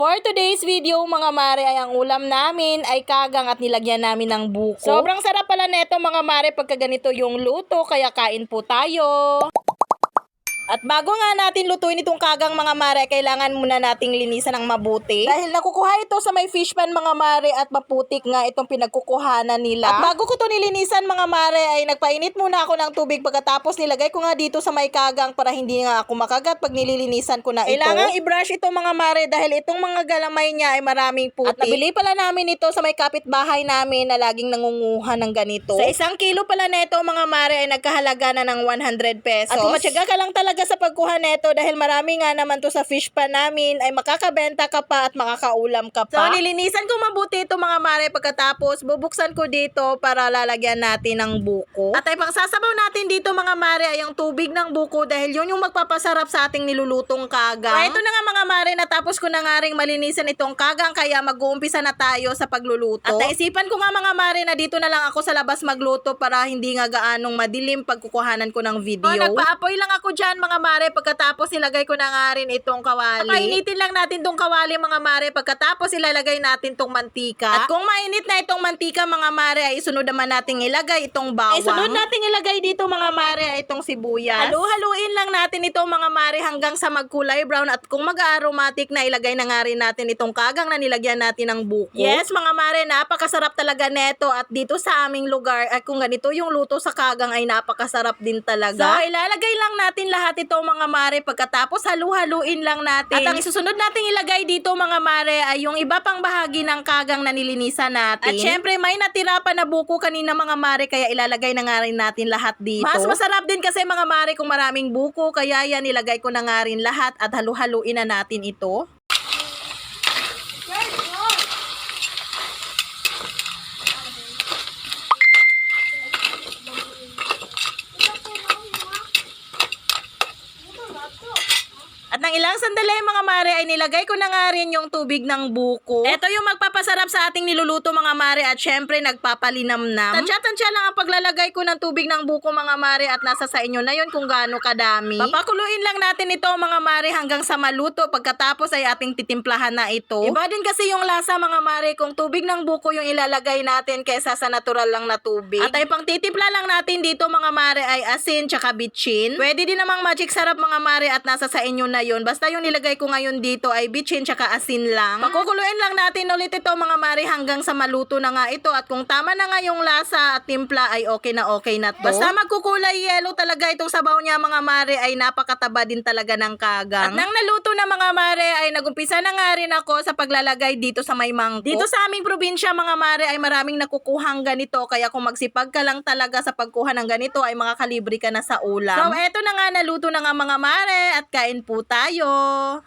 For today's video mga mare ay ang ulam namin ay kagang at nilagyan namin ng buko. Sobrang sarap pala neto mga mare pagka ganito yung luto kaya kain po tayo. At bago nga natin lutuin itong kagang mga mare, kailangan muna nating linisan ng mabuti. Dahil nakukuha ito sa may fish pan mga mare at maputik nga itong pinagkukuhanan nila. At bago ko to nilinisan mga mare ay nagpainit muna ako ng tubig pagkatapos nilagay ko nga dito sa may kagang para hindi nga ako makagat pag nililinisan ko na ito. Kailangan i-brush ito mga mare dahil itong mga galamay niya ay maraming putik. At nabili pala namin ito sa may kapitbahay namin na laging nangunguha ng ganito. Sa isang kilo pala neto mga mare ay nagkahalaga na ng 100 pesos. At kung matyaga ka lang talaga sa pagkuha neto dahil marami nga naman to sa fish pan namin ay makakabenta ka pa at makakaulam ka pa. So nilinisan ko mabuti ito mga mare pagkatapos bubuksan ko dito para lalagyan natin ng buko. At ay pangsasabaw natin dito mga mare ay yung tubig ng buko dahil yun yung magpapasarap sa ating nilulutong kagang. So ito na nga mga mare natapos ko na nga ring malinisan itong kagang kaya mag-uumpisa na tayo sa pagluluto. At naisipan ko nga mga mare na dito na lang ako sa labas magluto para hindi nga gaanong madilim pagkukuhanan ko ng video. Oh, nagpa-apoy lang ako dyan mga mare pagkatapos ilagay ko na nga rin itong kawali. Painitin lang natin tong kawali mga mare pagkatapos ilalagay natin tong mantika. At kung mainit na itong mantika mga mare ay isunod naman nating ilagay itong bawang. Isunod nating ilagay dito mga mare ay itong sibuyas. Halu-haluin lang natin ito mga mare hanggang sa magkulay brown at kung mag-aromatic na ilagay na nga rin natin itong kagang na nilagyan natin ng buko. Yes mga mare napakasarap talaga neto at dito sa aming lugar at kung ganito yung luto sa kagang ay napakasarap din talaga. So ilalagay lang natin lahat ito mga mare pagkatapos halu-haluin lang natin. At ang isusunod nating ilagay dito mga mare ay yung iba pang bahagi ng kagang na nilinisan natin. At syempre may natira pa na buko kanina mga mare kaya ilalagay na nga rin natin lahat dito. Mas masarap din kasi mga mare kung maraming buko kaya yan ilagay ko na nga rin lahat at halu-haluin na natin ito. Nang ilang sandali mga mare ay nilagay ko na nga rin yung tubig ng buko. Ito yung magpapasarap sa ating niluluto mga mare at syempre nagpapalinamnam. Tansya-tansya lang ang paglalagay ko ng tubig ng buko mga mare at nasa sa inyo na yun kung gaano kadami. Papakuluin lang natin ito mga mare hanggang sa maluto pagkatapos ay ating titimplahan na ito. Iba din kasi yung lasa mga mare kung tubig ng buko yung ilalagay natin kaysa sa natural lang na tubig. At ay pang titimpla lang natin dito mga mare ay asin tsaka bitchin. Pwede din namang magic sarap mga mare at nasa sa inyo na yun. Basta yung nilagay ko ngayon dito ay bitchin tsaka asin lang. Pakukuluin lang natin ulit ito mga mare hanggang sa maluto na nga ito. At kung tama na nga yung lasa at timpla ay okay na okay na to. Basta magkukulay yellow talaga itong sabaw niya mga mare ay napakataba din talaga ng kagang. At nang naluto na mga mare ay nagumpisa na nga rin ako sa paglalagay dito sa may mangkok. Dito sa aming probinsya mga mare ay maraming nakukuhang ganito kaya kung magsipag ka lang talaga sa pagkuha ng ganito ay makakalibre ka na sa ulam. So eto na nga naluto na nga mga mare at kain po tayo. 唉哟